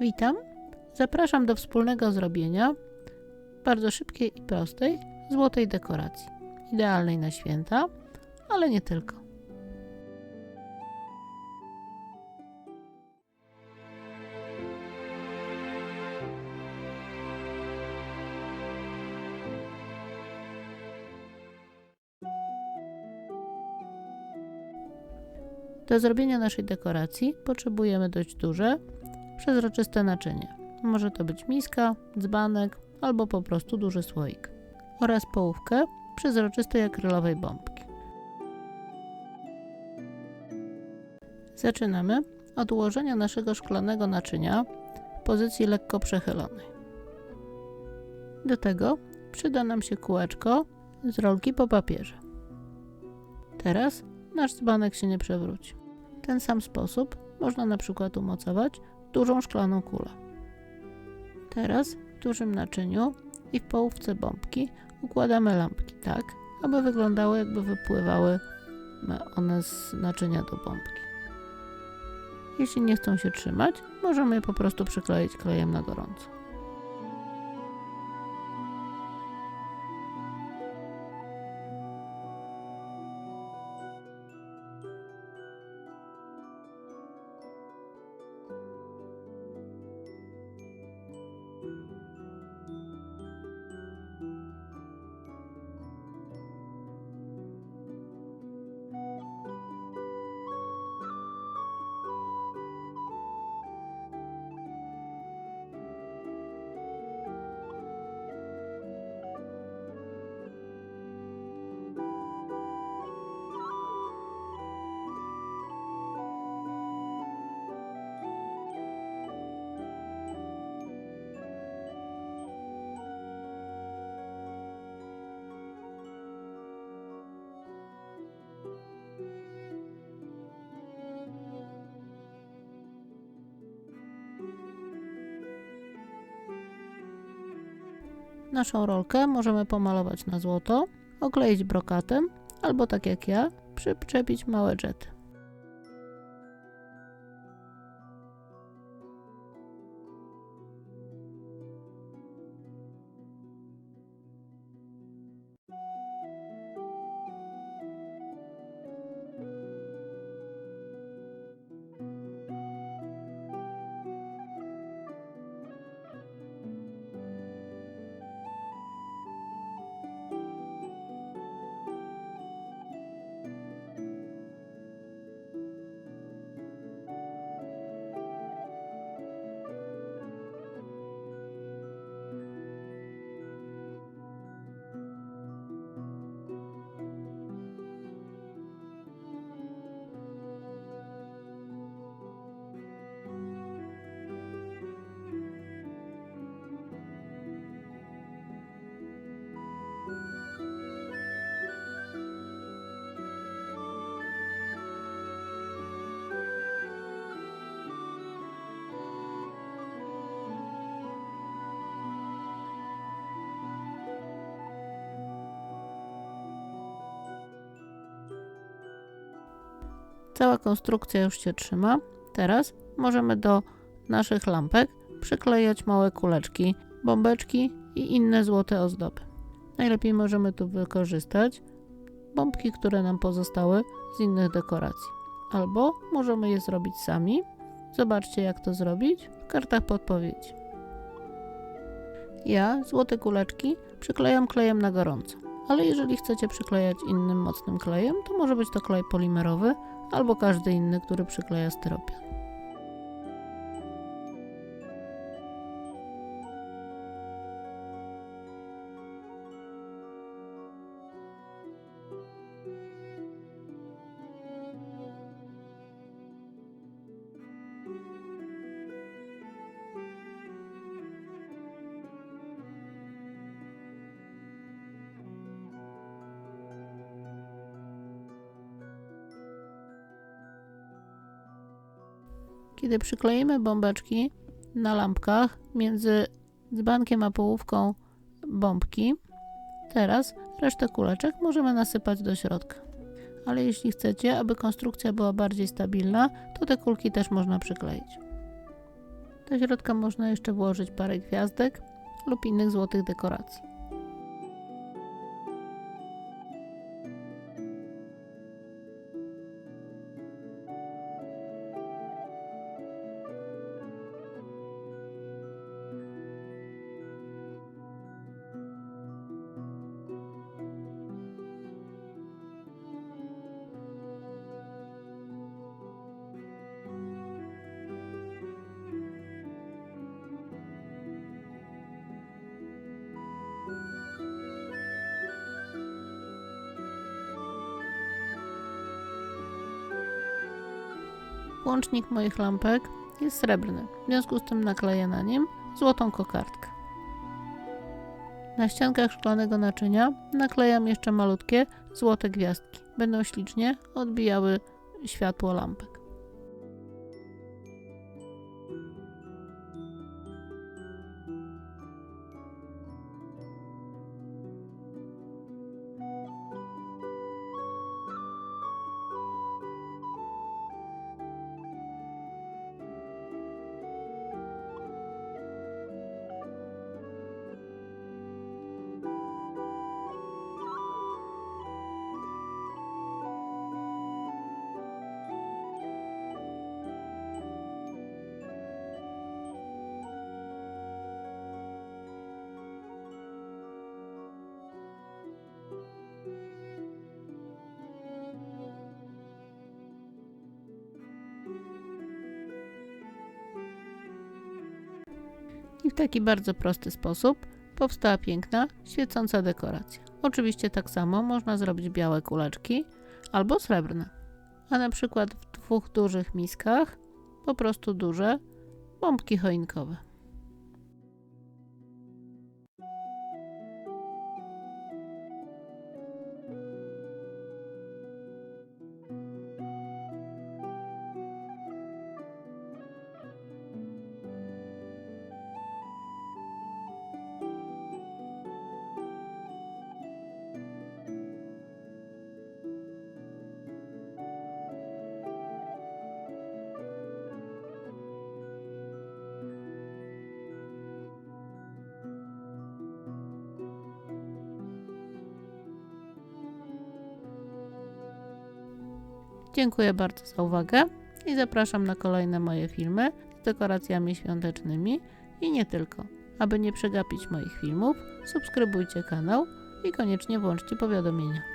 Witam. Zapraszam do wspólnego zrobienia bardzo szybkiej i prostej złotej dekoracji. Idealnej na święta, ale nie tylko. Do zrobienia naszej dekoracji potrzebujemy dość duże, przezroczyste naczynie. Może to być miska, dzbanek albo po prostu duży słoik. Oraz połówkę przezroczystej akrylowej bombki. Zaczynamy od ułożenia naszego szklanego naczynia w pozycji lekko przechylonej. Do tego przyda nam się kółeczko z rolki po papierze. Teraz nasz dzbanek się nie przewróci. W ten sam sposób można na przykład umocować dużą szklaną kulę. Teraz w dużym naczyniu i w połówce bombki układamy lampki tak, aby wyglądały jakby wypływały one z naczynia do bombki. Jeśli nie chcą się trzymać, możemy je po prostu przykleić klejem na gorąco. Naszą rolkę możemy pomalować na złoto, okleić brokatem albo tak jak ja, przyczepić małe dżety. Cała konstrukcja już się trzyma. Teraz możemy do naszych lampek przyklejać małe kuleczki, bombeczki i inne złote ozdoby. Najlepiej możemy tu wykorzystać bombki, które nam pozostały z innych dekoracji. Albo możemy je zrobić sami. Zobaczcie jak to zrobić w kartach podpowiedzi. Ja złote kuleczki przyklejam klejem na gorąco. Ale jeżeli chcecie przyklejać innym mocnym klejem, to może być to klej polimerowy albo każdy inny, który przykleja styropian. Kiedy przykleimy bombeczki na lampkach między dzbankiem a połówką bombki, teraz resztę kuleczek możemy nasypać do środka. Ale jeśli chcecie, aby konstrukcja była bardziej stabilna, to te kulki też można przykleić. Do środka można jeszcze włożyć parę gwiazdek lub innych złotych dekoracji. Łącznik moich lampek jest srebrny, w związku z tym nakleję na nim złotą kokardkę. Na ściankach szklanego naczynia naklejam jeszcze malutkie złote gwiazdki. Będą ślicznie odbijały światło lampek. W taki bardzo prosty sposób powstała piękna, świecąca dekoracja. Oczywiście tak samo można zrobić białe kuleczki albo srebrne. A na przykład w dwóch dużych miskach po prostu duże bombki choinkowe. Dziękuję bardzo za uwagę i zapraszam na kolejne moje filmy z dekoracjami świątecznymi i nie tylko. Aby nie przegapić moich filmów, subskrybujcie kanał i koniecznie włączcie powiadomienia.